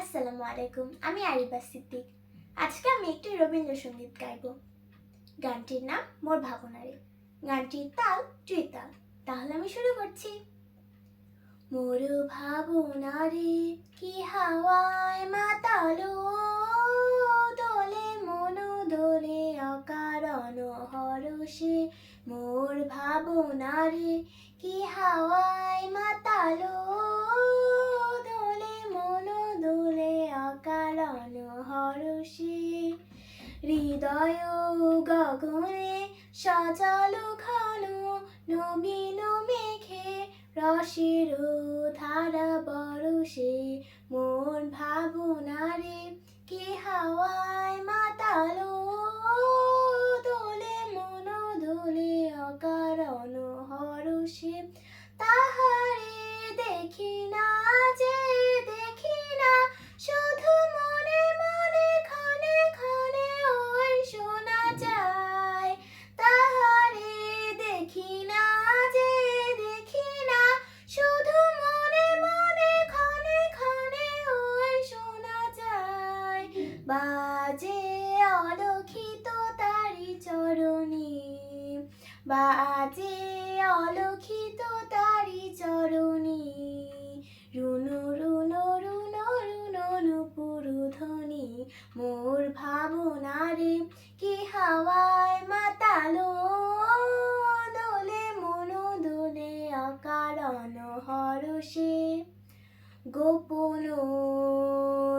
আসসালামু আলাইকুম, আমি আরিবা সিদ্দিক। আজকে আমি একটি রবীন্দ্রসঙ্গীত গাইব। গানটির নাম মোর ভাবনারে। গানটির তাল ত্রিতাল। তাহলে আমি শুরু করছি। মোর ভাবনারে কি হাওয়ায় মাতালো দোলে, মন দোলে অকারণ হরষে মোর ভাবনারে কি হাওয়ায় মাতালো অকারণ হৃদয় গগনে সজল ঘন নবীন মেঘে রসের ধারা বরসে মন ভাবনারে কে হাওয়ায় মাতালো? দোলে মন দোলে অকারণ হরষে, তাহারে দেখি না বাজে অলক্ষিত তারি চরণী। বাজে অলক্ষিত তারি চরণী। রুনু রুনু রুনু রুনু নুপুরু ধ্বনি মোর ভাবনারে কি হাওয়ায় মাতালো? দোলে মনো, দোলে অকারণ হরষে। গোপন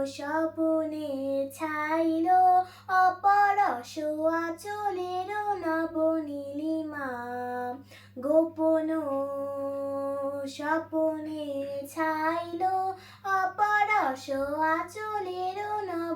স্বপনে ছাইল অপরস আচলের নবনীলিমা। গোপন স্বপনে ছাইল অপরস আচলের নবনীলিমা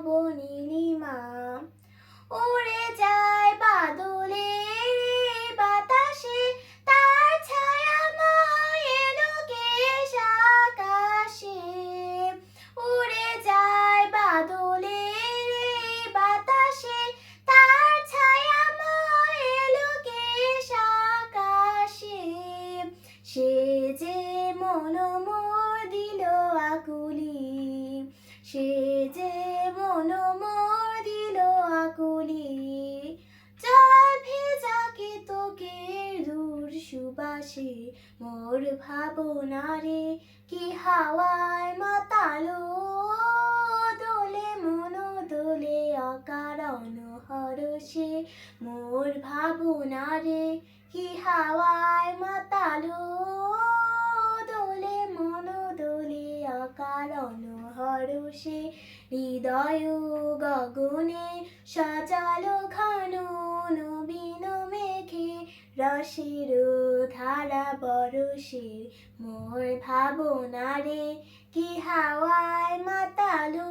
সে যে মন মোর দিল আকুলি জল ভেজা কে তোকে দূর সুবাসে, মোর ভাবনারে কি হাওয়ায় মাতালো দোলে, মন দোলে অকারণ হরষে মোর ভাবনারে কি হাওয়ায় হরষে হৃদয় গগনে সচালো খানো নবীন মেঘে রসের ধারা বরসে মোর ভাবনারে কি হাওয়ায় মাতালো